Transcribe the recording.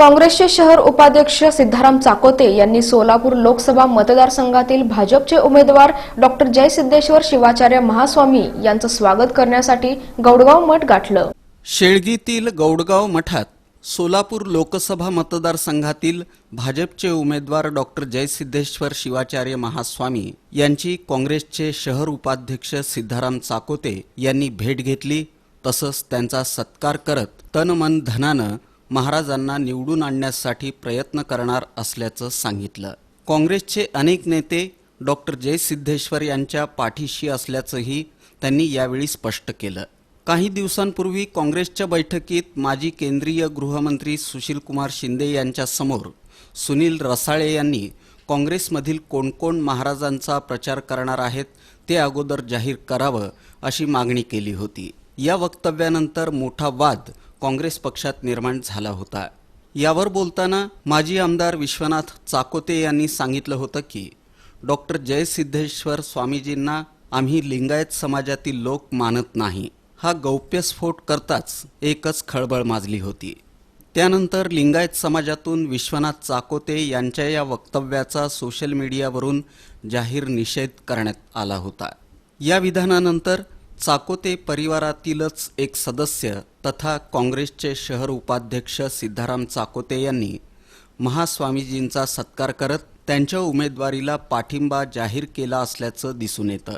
काँग्रेसचे शहर उपाध्यक्ष सिद्धाराम चाकोते यांनी सोलापूर लोकसभा मतदारसंघातील भाजपचे उमेदवार डॉक्टर जयसिद्धेश्वर शिवाचार्य महास्वामी यांचं स्वागत करण्यासाठी गौडगाव मठ गाठलं. शेळगीतील गौडगाव मठात सोलापूर लोकसभा मतदारसंघातील भाजपचे उमेदवार डॉक्टर जयसिद्धेश्वर शिवाचार्य महास्वामी यांची काँग्रेसचे शहर उपाध्यक्ष सिद्धाराम चाकोते यांनी भेट घेतली तसंच त्यांचा सत्कार करत तन मन धनानं महाराजांना निवडून आणण्यासाठी प्रयत्न करणार असल्याचं सांगितलं. काँग्रेसचे अनेक नेते डॉक्टर जयसिद्धेश्वर यांच्या पाठीशी असल्याचंही त्यांनी यावेळी स्पष्ट केलं. काही दिवसांपूर्वी काँग्रेसच्या बैठकीत माजी केंद्रीय गृहमंत्री सुशीलकुमार शिंदे यांच्यासमोर सुनील रसाळे यांनी काँग्रेसमधील कोण कोण महाराजांचा प्रचार करणार आहेत ते अगोदर जाहीर करावं अशी मागणी केली होती. या वक्तव्यानंतर मोठा वाद काँग्रेस पक्षात निर्माण झाला होता. यावर बोलताना माजी आमदार विश्वनाथ चाकोते यांनी सांगितलं होतं की डॉक्टर जयसिद्धेश्वर स्वामीजींना आम्ही लिंगायत समाजातील लोक मानत नाही. हा गौप्यस्फोट करताच एकच खळबळ माजली होती. त्यानंतर लिंगायत समाजातून विश्वनाथ चाकोते यांच्या या वक्तव्याचा सोशल मीडियावरून जाहीर निषेध करण्यात आला होता. या विधानानंतर चाकोते परिवारातीलच एक सदस्य तथा काँग्रेसचे शहर उपाध्यक्ष सिद्धाराम चाकोते यांनी महास्वामीजींचा सत्कार करत त्यांच्या उमेदवारीला पाठिंबा जाहीर केला असल्याचं दिसून येतं.